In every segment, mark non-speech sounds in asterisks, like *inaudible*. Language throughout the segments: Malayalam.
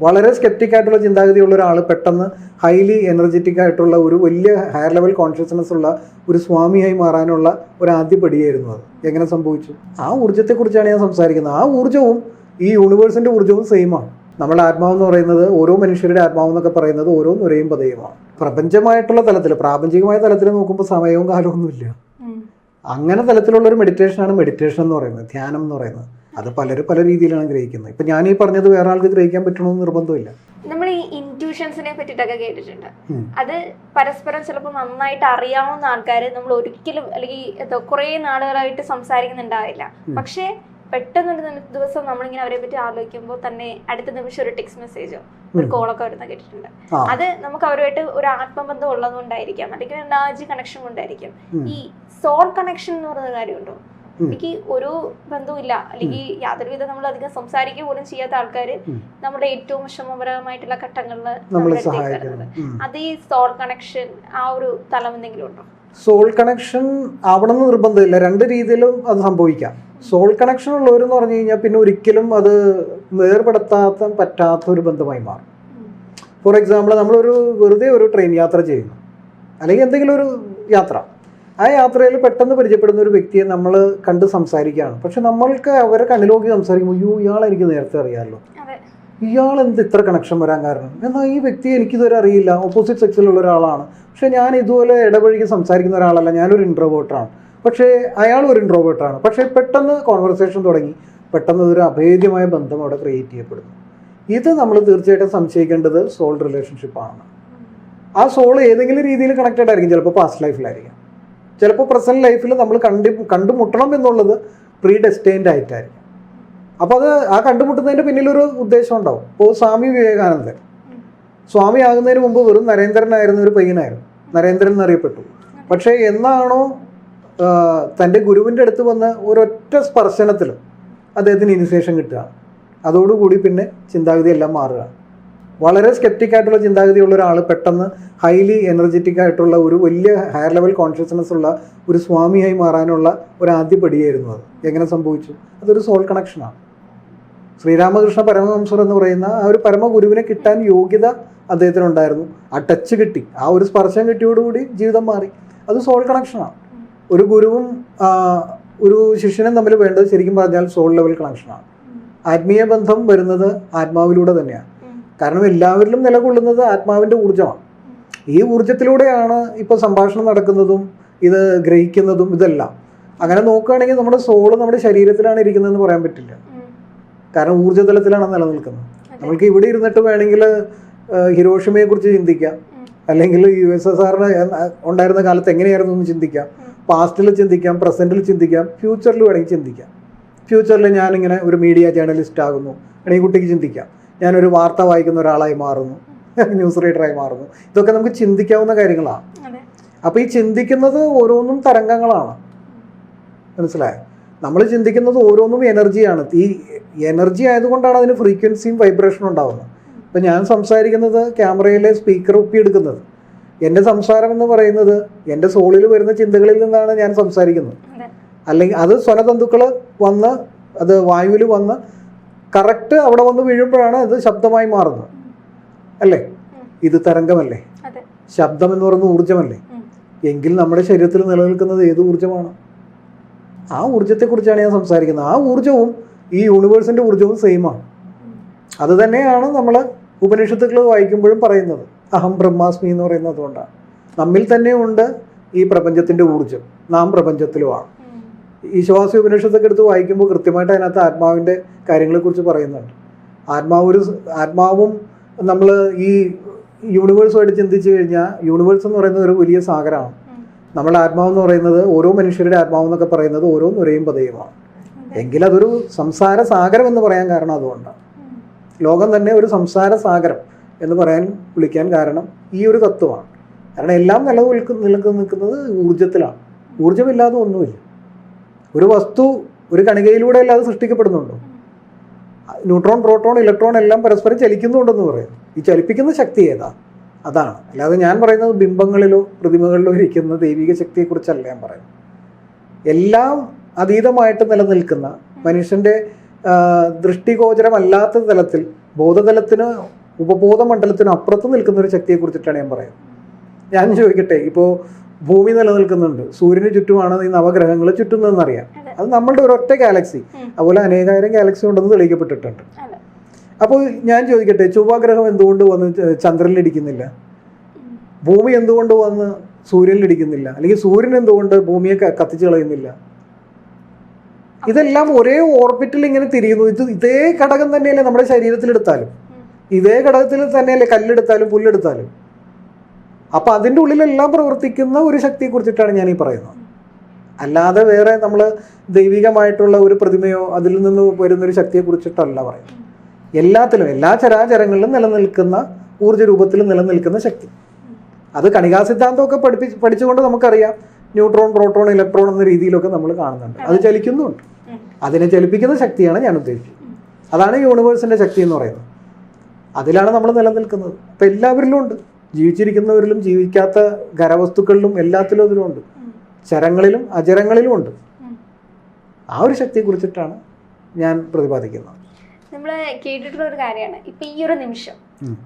വളരെ സ്കെപ്റ്റിക് ആയിട്ടുള്ള ചിന്താഗതിയുള്ള ഒരാൾ പെട്ടെന്ന് ഹൈലി എനർജറ്റിക് ആയിട്ടുള്ള ഒരു വലിയ ഹയർ ലെവൽ കോൺഷ്യസ്നസ് ഉള്ള ഒരു സ്വാമിയായി മാറാനുള്ള ഒരു ആദ്യ പടിയായിരുന്നു അത്. എങ്ങനെ സംഭവിച്ചു? ആ ഊർജത്തെക്കുറിച്ചാണ് ഞാൻ സംസാരിക്കുന്നത്. ആ ഊർജവും ഈ യൂണിവേഴ്സിന്റെ ഊർജവും സെയിമാണ് നമ്മുടെ ആത്മാവെന്ന് പറയുന്നത് ഓരോ മനുഷ്യരുടെ ആത്മാവ് എന്നൊക്കെ പറയുന്നത് ഓരോ നുരയും പതയുമാണ് പ്രപഞ്ചമായിട്ടുള്ള തലത്തിൽ പ്രാപഞ്ചികമായ തലത്തിൽ നോക്കുമ്പോൾ സമയവും കാലവും ഒന്നുമില്ല. അങ്ങനെ തലത്തിലുള്ള ഒരു മെഡിറ്റേഷനാണ് മെഡിറ്റേഷൻ എന്ന് പറയുന്നത് ധ്യാനം എന്ന് പറയുന്നത്. അത് പലരും പല രീതിയിലാണ് ഗ്രഹിക്കുന്നത്. ഇപ്പം ഞാൻ ഈ പറഞ്ഞത് വേറെ ആൾക്ക് ഗ്രഹിക്കാൻ പറ്റണമെന്ന് നിർബന്ധമില്ല. നമ്മൾ ഈ ഇന്റ്യൂഷൻസിനെ പറ്റിയിട്ടൊക്കെ കേട്ടിട്ടുണ്ട് അത് പരസ്പരം ചിലപ്പോൾ നന്നായിട്ട് അറിയാവുന്ന ആൾക്കാർ നമ്മൾ ഒരിക്കലും അല്ലെങ്കിൽ എന്താ കുറേ നാളുകളായിട്ട് സംസാരിക്കുന്നുണ്ടാവില്ല. പക്ഷേ പെട്ടെന്നൊരു ദിവസം നമ്മളിങ്ങനെ അവരെ പറ്റി ആലോചിക്കുമ്പോൾ തന്നെ അടുത്ത നിമിഷം ഒരു ടെക്സ്റ്റ് മെസ്സേജോ ഒരു കോളൊക്കെ വരുന്ന കേട്ടിട്ടുണ്ട്. അത് നമുക്ക് അവരുമായിട്ട് ഒരു ആത്മബന്ധം ഉള്ളതുകൊണ്ടായിരിക്കാം. അല്ലെങ്കിൽ എനർജി കണക്ഷൻ കൊണ്ടായിരിക്കും. ഈ സോൾ കണക്ഷൻ എന്ന് പറയുന്ന കാര്യമുണ്ടോ. എനിക്ക് ഒരു ബന്ധവുമില്ല. അല്ലെങ്കിൽ യാതൊരുവിധ നമ്മൾ അധികം സംസാരിക്കുക പോലും ചെയ്യാത്ത ആൾക്കാർ നമ്മുടെ ഏറ്റവും വിഷമപരമായിട്ടുള്ള ഘട്ടങ്ങളിൽ നമ്മളെ. അത് ഈ സോൾ കണക്ഷൻ ആ ഒരു തലം എന്തെങ്കിലും ഉണ്ടോ? സോൾ കണക്ഷൻ ആവണമെന്ന് നിർബന്ധമില്ല. രണ്ട് രീതിയിലും അത് സംഭവിക്കാം. സോൾ കണക്ഷൻ ഉള്ളവരെന്ന് പറഞ്ഞു കഴിഞ്ഞാൽ പിന്നെ ഒരിക്കലും അത് വേർപെടുത്താത്ത പറ്റാത്ത ഒരു ബന്ധമായി മാറും. ഫോർ എക്സാമ്പിൾ നമ്മളൊരു വെറുതെ ഒരു ട്രെയിൻ യാത്ര ചെയ്യുന്നു. അല്ലെങ്കിൽ എന്തെങ്കിലും ഒരു യാത്ര. ആ യാത്രയിൽ പെട്ടെന്ന് പരിചയപ്പെടുന്ന ഒരു വ്യക്തിയെ നമ്മൾ കണ്ട് സംസാരിക്കുകയാണ്. പക്ഷെ നമ്മൾക്ക് അവരെ കണ്ണിലോക്കി സംസാരിക്കുമ്പോൾ അയ്യോ ഇയാളെ എനിക്ക് നേരത്തെ അറിയാമല്ലോ ഇയാൾ എന്ത് ഇത്ര കണക്ഷൻ വരാൻ കാരണം? എന്നാൽ ഈ വ്യക്തിയെ എനിക്കിതുവരെ അറിയില്ല. ഓപ്പോസിറ്റ് സെക്സിലുള്ള ഒരാളാണ്. പക്ഷെ ഞാൻ ഇതുപോലെ ഇടപഴകി സംസാരിക്കുന്ന ഒരാളല്ല. ഞാനൊരു ഇൻട്രോവേർട്ടാണ് പക്ഷേ അയാൾ ഒരു ഇൻട്രോവേർട്ടാണ് പക്ഷേ പെട്ടെന്ന് കോൺവെർസേഷൻ തുടങ്ങി. പെട്ടെന്ന് ഒരു അഭേദ്യമായ ബന്ധം അവിടെ ക്രിയേറ്റ് ചെയ്യപ്പെടുന്നു. ഇത് നമ്മൾ തീർച്ചയായിട്ടും സംശയിക്കേണ്ടത് സോൾ റിലേഷൻഷിപ്പാണ് ആ സോൾ ഏതെങ്കിലും രീതിയിൽ കണക്റ്റഡ് ആയിരിക്കും. ചിലപ്പോൾ പാസ്റ്റ് ലൈഫിലായിരിക്കും ചിലപ്പോൾ പ്രസന്റ് ലൈഫിൽ നമ്മൾ കണ്ടി കണ്ടുമുട്ടണം എന്നുള്ളത് പ്രീ ഡെസ്റ്റൈൻഡ് ആയിട്ടായിരിക്കും. അപ്പോൾ അത് ആ കണ്ടുമുട്ടുന്നതിന്റെ പിന്നിലൊരു ഉദ്ദേശം ഉണ്ടാവും. ഇപ്പോൾ സ്വാമി വിവേകാനന്ദൻ. സ്വാമി ആകുന്നതിന് മുമ്പ് വെറും നരേന്ദ്രനായിരുന്ന ഒരു പയ്യനായിരുന്നു. നരേന്ദ്രൻ എന്നറിയപ്പെട്ടു. പക്ഷേ എന്നാണോ തന്റെ ഗുരുവിന്റെ അടുത്ത് വന്ന് ഒരൊറ്റ സ്പർശനത്തിൽ അദ്ദേഹത്തിന് ഇനിഷ്യേഷൻ കിട്ടുക. അതോടുകൂടി പിന്നെ ചിന്താഗതി എല്ലാം മാറുക. വളരെ സ്കെപ്റ്റിക് ആയിട്ടുള്ള ചിന്താഗതിയുള്ള ഒരാൾ പെട്ടെന്ന് ഹൈലി എനർജറ്റിക് ആയിട്ടുള്ള ഒരു വലിയ ഹയർ ലെവൽ കോൺഷ്യസ്നസ് ഉള്ള ഒരു സ്വാമിയായി മാറാനുള്ള ഒരു ആദ്യ പടിയായിരുന്നു അത്. എങ്ങനെ സംഭവിച്ചു? അതൊരു സോൾ കണക്ഷനാണ് ശ്രീരാമകൃഷ്ണ പരമഹംസർ എന്ന് പറയുന്ന ആ ഒരു പരമഗുരുവിനെ കിട്ടാൻ യോഗ്യത അദ്ദേഹത്തിനുണ്ടായിരുന്നു. ആ ടച്ച് കിട്ടി. ആ ഒരു സ്പർശം കിട്ടിയോടുകൂടി ജീവിതം മാറി. അത് സോൾ കണക്ഷനാണ് ഒരു ഗുരുവും ഒരു ശിഷ്യനും തമ്മിൽ വേണ്ടത് ശരിക്കും പറഞ്ഞാൽ സോൾ ലെവൽ കണക്ഷനാണ് ആത്മീയ ബന്ധം വരുന്നത് ആത്മാവിലൂടെ തന്നെയാണ്. കാരണം എല്ലാവരിലും നിലകൊള്ളുന്നത് ആത്മാവിന്റെ ഊർജമാണ്. ഈ ഊർജത്തിലൂടെയാണ് ഇപ്പോൾ സംഭാഷണം നടക്കുന്നതും ഇത് ഗ്രഹിക്കുന്നതും ഇതെല്ലാം. അങ്ങനെ നോക്കുകയാണെങ്കിൽ നമ്മുടെ സോൾ നമ്മുടെ ശരീരത്തിലാണ് ഇരിക്കുന്നതെന്ന് പറയാൻ പറ്റില്ല. കാരണം ഊർജതലത്തിലാണ് നിലനിൽക്കുന്നത്. നമ്മൾക്ക് ഇവിടെ ഇരുന്നിട്ട് വേണമെങ്കിൽ ഹിരോഷിമയെ കുറിച്ച് ചിന്തിക്കാം. അല്ലെങ്കിൽ യു എസ് എസ് ആറിന് ഉണ്ടായിരുന്ന കാലത്ത് എങ്ങനെയായിരുന്നു എന്ന് ചിന്തിക്കാം. പാസ്റ്റിൽ ചിന്തിക്കാം പ്രസന്റിൽ ചിന്തിക്കാം ഫ്യൂച്ചറിൽ വേണമെങ്കിൽ ചിന്തിക്കാം. ഫ്യൂച്ചറിൽ ഞാനിങ്ങനെ ഒരു മീഡിയ ജേർണലിസ്റ്റ് ആകുന്നു. അല്ലെങ്കിൽ കുട്ടിക്ക് ചിന്തിക്കാം. ഞാനൊരു വാർത്ത വായിക്കുന്ന ഒരാളായി മാറുന്നു. *laughs* ന്യൂസ് റീഡറായി മാറുന്നു. ഇതൊക്കെ നമുക്ക് ചിന്തിക്കാവുന്ന കാര്യങ്ങളാണ്. അപ്പോൾ ഈ ചിന്തിക്കുന്നത് ഓരോന്നും തരംഗങ്ങളാണ്. മനസ്സിലായോ? നമ്മൾ ചിന്തിക്കുന്നത് ഓരോന്നും എനർജിയാണ്. ഈ എനർജി ആയതുകൊണ്ടാണ് അതിന് ഫ്രീക്വൻസിയും വൈബ്രേഷനും ഉണ്ടാകുന്നത് ഇപ്പം ഞാൻ സംസാരിക്കുന്നത് ക്യാമറയിലെ സ്പീക്കർ ഒപ്പിയെടുക്കുന്നത് എന്റെ സംസാരം എന്ന് പറയുന്നത് എന്റെ സോളിൽ വരുന്ന ചിന്തകളിൽ നിന്നാണ് ഞാൻ സംസാരിക്കുന്നത്. അല്ലെങ്കിൽ അത് സ്വനതന്തുക്കൾ വന്ന് അത് വായുവിൽ വന്ന് കറക്റ്റ് അവിടെ വന്ന് വീഴുമ്പോഴാണ് അത് ശബ്ദമായി മാറുന്നത്. അല്ലേ? ഇത് തരംഗമല്ലേ? ശബ്ദം എന്ന് പറയുന്നത് ഊർജമല്ലേ? എങ്കിൽ നമ്മുടെ ശരീരത്തിൽ നിലനിൽക്കുന്നത് ഏത് ഊർജമാണ്? ആ ഊർജത്തെക്കുറിച്ചാണ് ഞാൻ സംസാരിക്കുന്നത്. ആ ഊർജവും ഈ യൂണിവേഴ്സിന്റെ ഊർജവും സെയിമാണ് അത് തന്നെയാണ് നമ്മൾ ഉപനിഷത്തുക്കൾ വായിക്കുമ്പോഴും പറയുന്നത്. അഹം ബ്രഹ്മാസ്മി എന്ന് പറയുന്നത് അതുകൊണ്ടാണ്. നമ്മിൽ തന്നെയുണ്ട് ഈ പ്രപഞ്ചത്തിന്റെ ഊർജം. നാം പ്രപഞ്ചത്തിലുമാണ്. ഈശവാസി ഉപനിഷത്തൊക്കെ എടുത്ത് വായിക്കുമ്പോൾ കൃത്യമായിട്ട് അതിനകത്ത് ആത്മാവിന്റെ കാര്യങ്ങളെക്കുറിച്ച് പറയുന്നുണ്ട്. ആത്മാവ് ഒരു ആത്മാവും നമ്മൾ ഈ യൂണിവേഴ്സുമായിട്ട് ചിന്തിച്ചു കഴിഞ്ഞാൽ യൂണിവേഴ്സ് എന്ന് പറയുന്നത് ഒരു വലിയ സാഗരമാണ്. നമ്മുടെ ആത്മാവ് എന്ന് പറയുന്നത് ഓരോ മനുഷ്യരുടെ ആത്മാവെന്നൊക്കെ പറയുന്നത് ഓരോ നുരയും പതയുമാണ് എങ്കിൽ അതൊരു സംസാര സാഗരം എന്ന് പറയാൻ കാരണം അതുകൊണ്ടാണ്. ലോകം തന്നെ ഒരു സംസാര സാഗരം എന്ന് പറയാൻ വിളിക്കാൻ കാരണം ഈ ഒരു തത്വമാണ്. കാരണം എല്ലാം നിലനിൽക്കു നിലനിൽക്കുന്ന നിൽക്കുന്നത് ഊർജത്തിലാണ് ഊർജമില്ലാതെ ഒന്നുമില്ല. ഒരു വസ്തു ഒരു കണികയിലൂടെ അല്ലാതെ സൃഷ്ടിക്കപ്പെടുന്നുണ്ടോ? ന്യൂട്രോൺ പ്രോട്ടോൺ ഇലക്ട്രോൺ എല്ലാം പരസ്പരം ചലിക്കുന്നുണ്ടെന്ന് പറയും ഈ ചലിപ്പിക്കുന്ന ശക്തി ഏതാ? അതാണ്. അല്ലാതെ ഞാൻ പറയുന്നത് ബിംബങ്ങളിലോ പ്രതിമകളിലോ ഇരിക്കുന്ന ദൈവിക ശക്തിയെക്കുറിച്ചല്ല ഞാൻ പറയുന്നത്. എല്ലാം അതീതമായിട്ട് നിലനിൽക്കുന്ന മനുഷ്യന്റെ ദൃഷ്ടിഗോചരമല്ലാത്ത തലത്തിൽ ബോധതലത്തിന് ഉപബോധ മണ്ഡലത്തിന് അപ്പുറത്ത് നിൽക്കുന്ന ഒരു ശക്തിയെ കുറിച്ചിട്ടാണ് ഞാൻ പറയുന്നത്. ഞാൻ ചോദിക്കട്ടെ ഇപ്പോൾ ഭൂമി നിലനിൽക്കുന്നുണ്ട്. സൂര്യന് ചുറ്റുമാണ് ഈ നവഗ്രഹങ്ങൾ ചുറ്റുന്നതെന്നറിയാം. അറിയാം അത് നമ്മളുടെ ഒരൊറ്റ ഗാലക്സി. അതുപോലെ അനേകായിരം ഗാലക്സി ഉണ്ടെന്ന് തെളിയിക്കപ്പെട്ടിട്ടുണ്ട്. അപ്പോൾ ഞാൻ ചോദിക്കട്ടെ ചൊവ്വാഗ്രഹം എന്തുകൊണ്ട് വന്ന് ച- ചന്ദ്രനിൽ ഇടിക്കുന്നില്ല? ഭൂമി എന്തുകൊണ്ട് വന്ന് സൂര്യനിൽ ഇടിക്കുന്നില്ല? അല്ലെങ്കിൽ സൂര്യൻ എന്തുകൊണ്ട് ഭൂമിയെ കത്തിച്ചു കളയുന്നില്ല? ഇതെല്ലാം ഒരേ ഓർബിറ്റിൽ ഇങ്ങനെ തിരിയുന്നു. ഇത് ഇതേ ഘടകം തന്നെയല്ലേ നമ്മുടെ ശരീരത്തിലെടുത്താലും. ഇതേ ഘടകത്തിൽ തന്നെയല്ലേ കല്ലെടുത്താലും പുല്ലെടുത്താലും. അപ്പൊ അതിന്റെ ഉള്ളിലെല്ലാം പ്രവർത്തിക്കുന്ന ഒരു ശക്തിയെ കുറിച്ചിട്ടാണ് ഞാൻ ഈ പറയുന്നത്. അല്ലാതെ വേറെ നമ്മൾ ദൈവികമായിട്ടുള്ള ഒരു പ്രതിമയോ അതിൽ നിന്ന് വരുന്നൊരു ശക്തിയെ കുറിച്ചിട്ടല്ല പറയുന്നത്. എല്ലാത്തിലും എല്ലാ ചരാചരങ്ങളിലും നിലനിൽക്കുന്ന ഊർജ രൂപത്തിൽ നിലനിൽക്കുന്ന ശക്തി. അത് കണികാ സിദ്ധാന്തമൊക്കെ പഠിപ്പിച്ച് പഠിച്ചുകൊണ്ട് നമുക്കറിയാം. ന്യൂട്രോൺ പ്രോട്ടോൺ ഇലക്ട്രോൺ എന്ന രീതിയിലൊക്കെ നമ്മൾ കാണുന്നുണ്ട്. അത് ചലിക്കുന്നുണ്ട്. അതിനെ ചലിപ്പിക്കുന്ന ശക്തിയാണ് ഞാൻ ഉദ്ദേശിച്ചത്. അതാണ് യൂണിവേഴ്സിന്റെ ശക്തി എന്ന് പറയുന്നത്. അതിലാണ് നമ്മൾ നിലനിൽക്കുന്നത്. അപ്പം എല്ലാവരിലും ഉണ്ട്. ജീവിച്ചിരിക്കുന്നവരിലും ജീവിക്കാത്ത ഖരവസ്തുക്കളിലും എല്ലാത്തിലും അതിലുമുണ്ട്. ചരങ്ങളിലും അചരങ്ങളിലും ഉണ്ട് ആ ഒരു ശക്തിയെ കുറിച്ചിട്ടാണ് ഞാൻ പ്രതിപാദിക്കുന്നത്. നമ്മൾ കേട്ടിട്ടുള്ള ഒരു കാര്യമാണ്. ഇപ്പൊ ഈ ഒരു നിമിഷം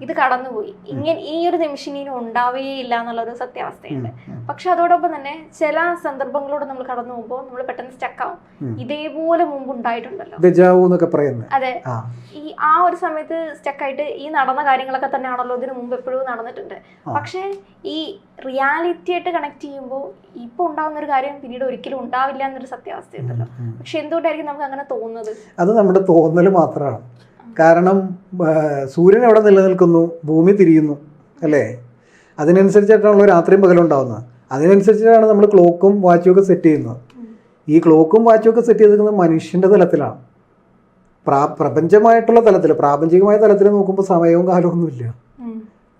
ഇത് കടന്നുപോയി. ഇങ്ങനെ ഈ ഒരു നിമിഷം ഇനി ഉണ്ടാവുകയില്ല എന്നുള്ള ഒരു സത്യാവസ്ഥയുണ്ട്. പക്ഷെ അതോടൊപ്പം തന്നെ ചില സന്ദർഭങ്ങളോട് നമ്മൾ കടന്നു പോകുമ്പോൾ നമ്മൾ പെട്ടെന്ന് സ്റ്റക്ക് ആവും. ഇതേപോലെ മുമ്പ് ഉണ്ടായിട്ടുണ്ടല്ലോ. അതെ. ഈ ആ ഒരു സമയത്ത് സ്റ്റക്ക് ആയിട്ട് ഈ നടന്ന കാര്യങ്ങളൊക്കെ തന്നെയാണല്ലോ ഇതിനു മുമ്പ് എപ്പോഴും നടന്നിട്ടുണ്ട്. പക്ഷെ ഈ റിയാലിറ്റി ആയിട്ട് കണക്ട് ചെയ്യുമ്പോൾ ഇപ്പൊ ഉണ്ടാവുന്ന ഒരു കാര്യം പിന്നീട് ഒരിക്കലും ഉണ്ടാവില്ല എന്നൊരു സത്യാവസ്ഥയുണ്ടല്ലോ. പക്ഷെ എന്തുകൊണ്ടായിരിക്കും നമുക്ക് അങ്ങനെ തോന്നുന്നത്? അത് നമ്മുടെ തോന്നൽ മാത്രമാണ്. കാരണം സൂര്യൻ എവിടെ നിലനിൽക്കുന്നു? ഭൂമി തിരിയുന്നു അല്ലേ? അതിനനുസരിച്ചിട്ടാണല്ലോ രാത്രിയും പകലും ഉണ്ടാകുന്നത് അതിനനുസരിച്ചിട്ടാണ് നമ്മൾ ക്ലോക്കും വാച്ചും ഒക്കെ സെറ്റ് ചെയ്യുന്നത്. ഈ ക്ലോക്കും വാച്ചും ഒക്കെ സെറ്റ് ചെയ്തിരിക്കുന്നത് മനുഷ്യന്റെ തലത്തിലാണ്. പ്രാ പ്രപഞ്ചമായിട്ടുള്ള തലത്തിൽ പ്രാപഞ്ചികമായ തലത്തിൽ നോക്കുമ്പോൾ സമയവും കാലവും ഒന്നുമില്ല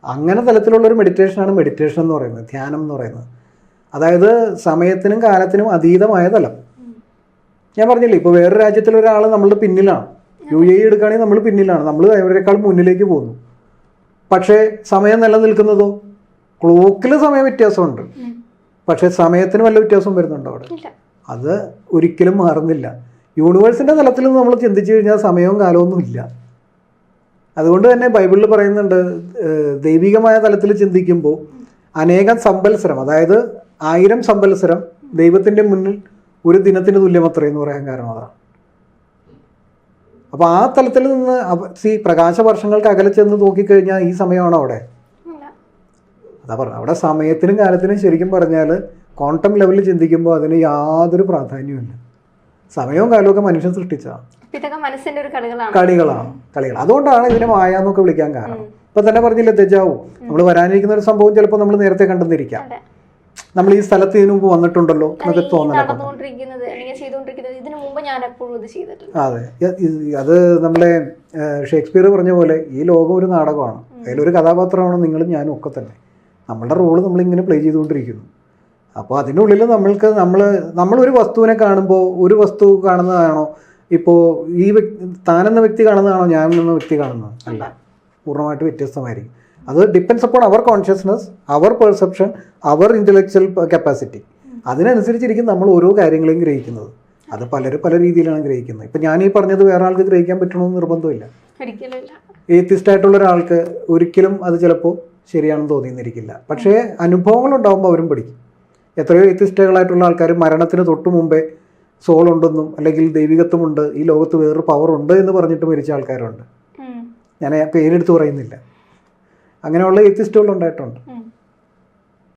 അങ്ങനെ തലത്തിലുള്ള ഒരു മെഡിറ്റേഷനാണ് മെഡിറ്റേഷൻ എന്ന് പറയുന്നത് ധ്യാനം എന്ന് പറയുന്നത്. അതായത് സമയത്തിനും കാലത്തിനും അതീതമായ തലം. ഞാൻ പറഞ്ഞില്ലേ ഇപ്പോൾ വേറെ രാജ്യത്തിലൊരാൾ നമ്മളുടെ പിന്നിലാണ്. യു എ എടുക്കുകയാണെങ്കിൽ നമ്മൾ പിന്നിലാണ്. നമ്മൾ അവരെക്കാൾ മുന്നിലേക്ക് പോകുന്നു. പക്ഷേ സമയം നിലനിൽക്കുന്നതോ? ക്ലോക്കിൽ സമയ വ്യത്യാസമുണ്ട്. പക്ഷേ സമയത്തിന് വല്ല വ്യത്യാസവും വരുന്നുണ്ടോ അവിടെ? അത് ഒരിക്കലും മാറുന്നില്ല. യൂണിവേഴ്സിന്റെ തലത്തിൽ നമ്മൾ ചിന്തിച്ചു കഴിഞ്ഞാൽ സമയവും കാലവും ഒന്നും ഇല്ല. അതുകൊണ്ട് തന്നെ ബൈബിളിൽ പറയുന്നുണ്ട് ദൈവികമായ തലത്തിൽ ചിന്തിക്കുമ്പോൾ അനേകം സമ്പൽസരം അതായത് ആയിരം സമ്പൽസരം ദൈവത്തിന്റെ മുന്നിൽ ഒരു ദിനത്തിന് തുല്യമത്രേ എന്ന് പറയാൻ കാരണം അതാണ്. അപ്പോൾ ആ തലത്തിൽ നിന്ന് സി പ്രകാശ വർഷങ്ങൾക്ക് അകലെ ചെന്ന് നോക്കിക്കഴിഞ്ഞാൽ ഈ സമയമാണോ അവിടെ? അതാ പറഞ്ഞത് അവിടെ സമയത്തിനും കാലത്തിനും ശരിക്കും പറഞ്ഞാൽ ക്വാണ്ടം ലെവലിൽ ചിന്തിക്കുമ്പോൾ അതിന് യാതൊരു പ്രാധാന്യവുമില്ല. സമയവും കാലവും ഒക്കെ മനുഷ്യൻ സൃഷ്ടിച്ചതാണ് കളികളാണ്. കളികൾ. അതുകൊണ്ടാണ് ഇതിനെ മായ എന്നൊക്കെ വിളിക്കാൻ കാരണം. ഇപ്പൊ തന്നെ പറഞ്ഞില്ലേ തെജാവു നമ്മൾ വരാനിരിക്കുന്ന ഒരു സംഭവം ചിലപ്പോൾ നമ്മൾ നേരത്തെ കണ്ടെന്നിരിക്കാം. നമ്മൾ ഈ സ്ഥലത്ത് ഇതിനു മുമ്പ് വന്നിട്ടുണ്ടല്ലോ എന്നൊക്കെ ചെയ്തുകൊണ്ടിരിക്കുന്നത് ഇതിനു മുമ്പ് ഞാൻ എപ്പോഴും ഇത് ചെയ്തിട്ടുണ്ട് അതെ. അത് നമ്മളെ ഷേക്സ്പിയർ പറഞ്ഞ പോലെ ഈ ലോകം ഒരു നാടകമാണ്. അതിലൊരു കഥാപാത്രമാണ് നിങ്ങളും ഞാനും ഒക്കെ തന്നെ. നമ്മളുടെ റോൾ നമ്മളിങ്ങനെ പ്ലേ ചെയ്തുകൊണ്ടിരിക്കുന്നു. അപ്പോൾ അതിനുള്ളിൽ നമ്മൾക്ക് നമ്മൾ നമ്മളൊരു വസ്തുവിനെ കാണുമ്പോൾ ഒരു വസ്തു കാണുന്നതാണോ? ഇപ്പോൾ ഈ വ്യക്തി താനെന്ന വ്യക്തി കാണുന്നതാണോ? ഞാൻ എന്ന വ്യക്തി കാണുന്നത് അല്ല. പൂർണമായിട്ട് വ്യത്യസ്തമായിരിക്കും. അത് ഡിപ്പെൻസ് അപ്പോൺ അവർ കോൺഷ്യസ്നസ് അവർ പെർസെപ്ഷൻ അവർ ഇന്റലക്ച്വൽ കപ്പാസിറ്റി അതിനനുസരിച്ചിരിക്കും നമ്മൾ ഓരോ കാര്യങ്ങളെയും ഗ്രഹിക്കുന്നത്. അത് പലരും പല രീതിയിലാണ് ഗ്രഹിക്കുന്നത്. ഇപ്പം ഞാൻ ഈ പറഞ്ഞത് വേറെ ആൾക്ക് ഗ്രഹിക്കാൻ പറ്റണമെന്ന് നിർബന്ധമില്ല. ഒരിക്കലും ഇല്ല ഏത്തിസ്റ്റ് ആയിട്ടുള്ള ഒരാൾക്ക് ഒരിക്കലും അത് ചിലപ്പോൾ ശരിയാണെന്ന് തോന്നിയെന്നിരിക്കില്ല. പക്ഷേ അനുഭവങ്ങൾ ഉണ്ടാകുമ്പോൾ അവരും പഠിക്കും. എത്രയോ ഏത്തിസ്റ്റുകളായിട്ടുള്ള ആൾക്കാർ മരണത്തിന് തൊട്ട് മുമ്പേ സോൾ ഉണ്ടെന്നും അല്ലെങ്കിൽ ദൈവികത്വമുണ്ട് ഈ ലോകത്ത് വേറൊരു പവർ ഉണ്ട് എന്ന് പറഞ്ഞിട്ട് മരിച്ച ആൾക്കാരുണ്ട്. ഞാൻ പേരെടുത്ത് പറയുന്നില്ല. അങ്ങനെയുള്ള എത്തിസ്റ്റുകൾ ഉണ്ടായിട്ടുണ്ട്.